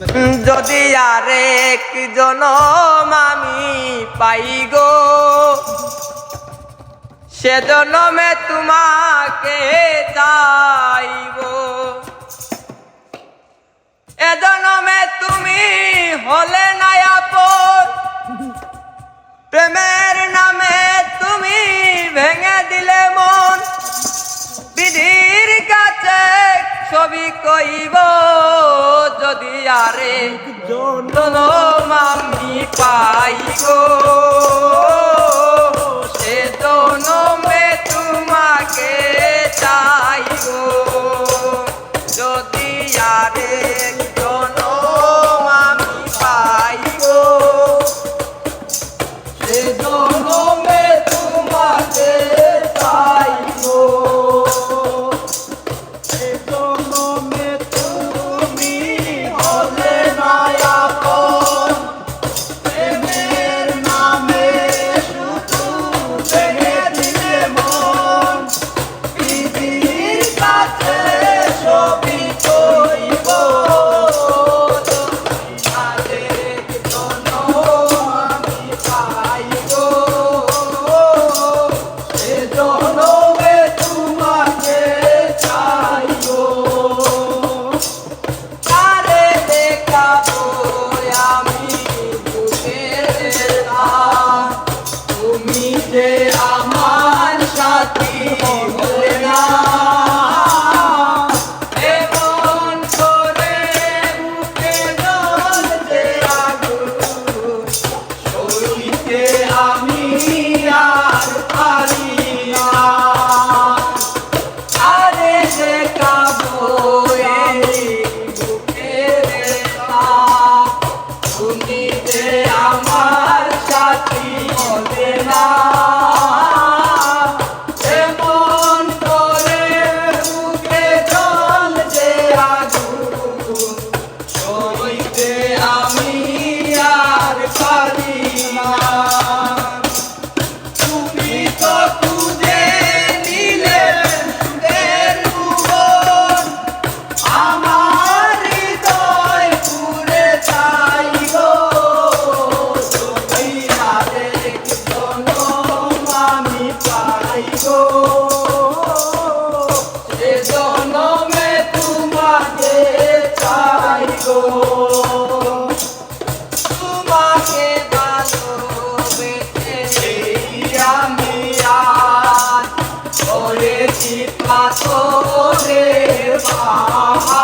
যদি আরেক জন আমি পাই গো সেজন্য জনমে তোমাকে চাইব। ছবি কইব যদি আরে আমি পাইব। সে জনমে তোমাকে চাইব। যদি আরে জনম মামি পাইব। সে জনম পাথরে পা